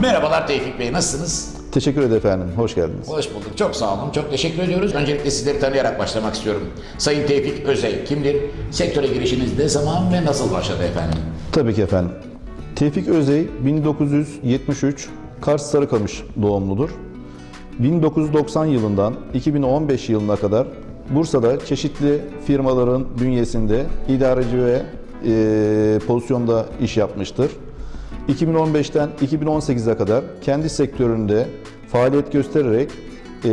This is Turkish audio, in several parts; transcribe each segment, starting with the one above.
Merhabalar Tevfik Bey, nasılsınız? Teşekkür ederim efendim. Hoş geldiniz. Hoş bulduk, çok sağ olun, çok teşekkür ediyoruz. Öncelikle sizleri tanıyarak başlamak istiyorum. Sayın Tevfik Özey kimdir? Sektöre girişiniz ne zaman ve nasıl başladı efendim? Tabii ki efendim. Tevfik Özey 1973 Kars Sarıkamış doğumludur. 1990 yılından 2015 yılına kadar Bursa'da çeşitli firmaların bünyesinde idareci ve e, pozisyonda iş yapmıştır. 2015'ten 2018'e kadar kendi sektöründe faaliyet göstererek e,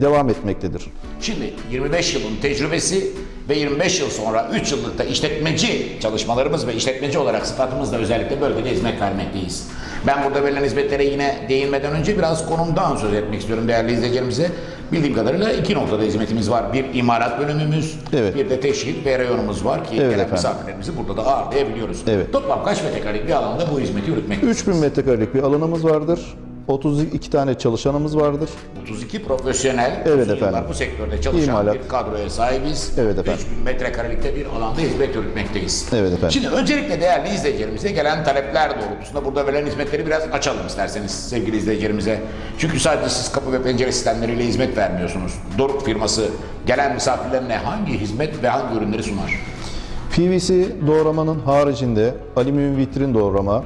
devam etmektedir. Şimdi 25 yılın tecrübesi ve 25 yıl sonra 3 yıllık da işletmeci çalışmalarımız ve işletmeci olarak sıfatımızla özellikle bölgede hizmet vermekteyiz. Ben burada verilen hizmetlere yine değinmeden önce biraz konumdan söz etmek istiyorum değerli izleyicilerimize. Bildiğim kadarıyla iki noktada hizmetimiz var. Bir imalat bölümümüz, Evet. bir de teşhir ve reyonumuz var ki Evet gelen misafirlerimizi burada da ağırlayabiliyoruz. Evet. Toplam kaç metrekarelik bir alanda bu hizmeti yürütmekteyiz? 3000 metrekarelik bir alanımız vardır. 32 tane çalışanımız vardır. 32 profesyonel Evet uzun efendim. bu sektörde çalışan İmalat. bir kadroya sahibiz. Evet efendim. 3000 metrekarelikte bir alanda hizmet yürütmekteyiz. Evet efendim. Şimdi öncelikle değerli izleyicilerimize gelen talepler doğrultusunda burada verilen hizmetleri biraz açalım isterseniz sevgili izleyicilerimize. Çünkü sadece siz kapı ve pencere sistemleriyle hizmet vermiyorsunuz. Doruk firması gelen misafirlerine hangi hizmet ve hangi ürünleri sunar? PVC doğramanın haricinde alüminyum vitrin doğrama,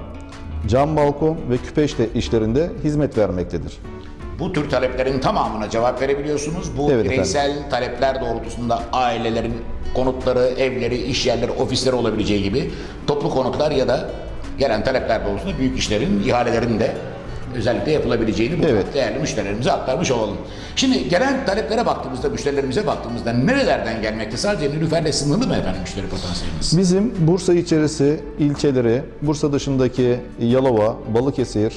cam balkon ve küpeşte işlerinde hizmet vermektedir. Bu tür taleplerin tamamına cevap verebiliyorsunuz. Bu Evet bireysel talepler doğrultusunda ailelerin konutları, evleri, iş yerleri, ofisleri olabileceği gibi toplu konutlar ya da gelen talepler doğrultusunda büyük işlerin, ihalelerin de özellikle yapılabileceğini bu Evet. değerli müşterilerimize aktarmış olalım. Şimdi gelen taleplere baktığımızda, müşterilerimize baktığımızda nerelerden gelmekte? Sadece Nilüfer'le sınırlı mı efendim müşteri potansiyelimiz? Bizim Bursa içerisi ilçeleri, Bursa dışındaki Yalova, Balıkesir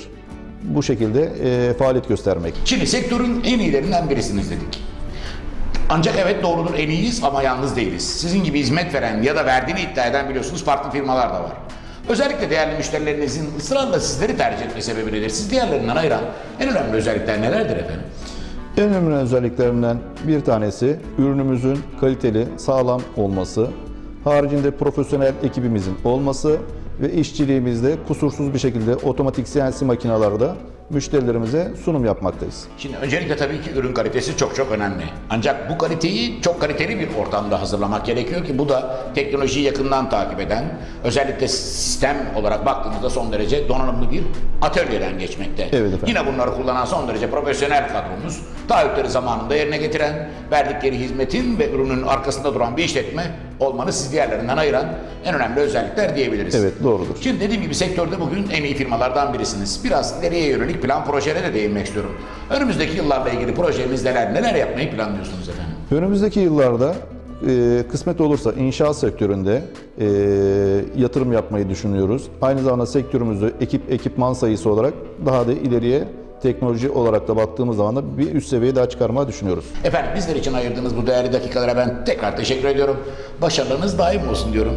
bu şekilde e, faaliyet göstermek. Şimdi sektörün en iyilerinden birisiniz dedik. Ancak evet doğrudur en iyiyiz ama yalnız değiliz. Sizin gibi hizmet veren ya da verdiğini iddia eden biliyorsunuz farklı firmalar da var. Özellikle değerli müşterilerinizin ısrarla sizleri tercih etme sebebi nedir? Siz diğerlerinden ayıran en önemli özellikler nelerdir efendim? En önemli özelliklerinden bir tanesi ürünümüzün kaliteli, sağlam olması, haricinde profesyonel ekibimizin olması ve işçiliğimizde kusursuz bir şekilde otomatik CNC makinalarda müşterilerimize sunum yapmaktayız. Şimdi öncelikle tabii ki ürün kalitesi çok çok önemli. Ancak bu kaliteyi çok kaliteli bir ortamda hazırlamak gerekiyor ki bu da teknolojiyi yakından takip eden, özellikle sistem olarak baktığımızda son derece donanımlı bir atölyeden geçmekte. Evet efendim. Yine bunları kullanan son derece profesyonel kadromuz, taahhütleri zamanında yerine getiren, verdikleri hizmetin ve ürünün arkasında duran bir işletme olmanı siz diğerlerinden ayıran en önemli özellikler diyebiliriz. Evet, doğrudur. Şimdi dediğim gibi sektörde bugün en iyi firmalardan birisiniz. Biraz ileriye yönelik plan projelere de değinmek istiyorum. Önümüzdeki yıllarla ilgili projemiz neler, neler yapmayı planlıyorsunuz efendim? Önümüzdeki yıllarda e, kısmet olursa inşaat sektöründe e, yatırım yapmayı düşünüyoruz. Aynı zamanda sektörümüzü ekip ekipman sayısı olarak daha da ileriye teknoloji olarak da baktığımız zaman da bir üst seviyeye daha çıkarmayı düşünüyoruz. Efendim bizler için ayırdığınız bu değerli dakikalara ben tekrar teşekkür ediyorum. Başarılarınız daim olsun diyorum.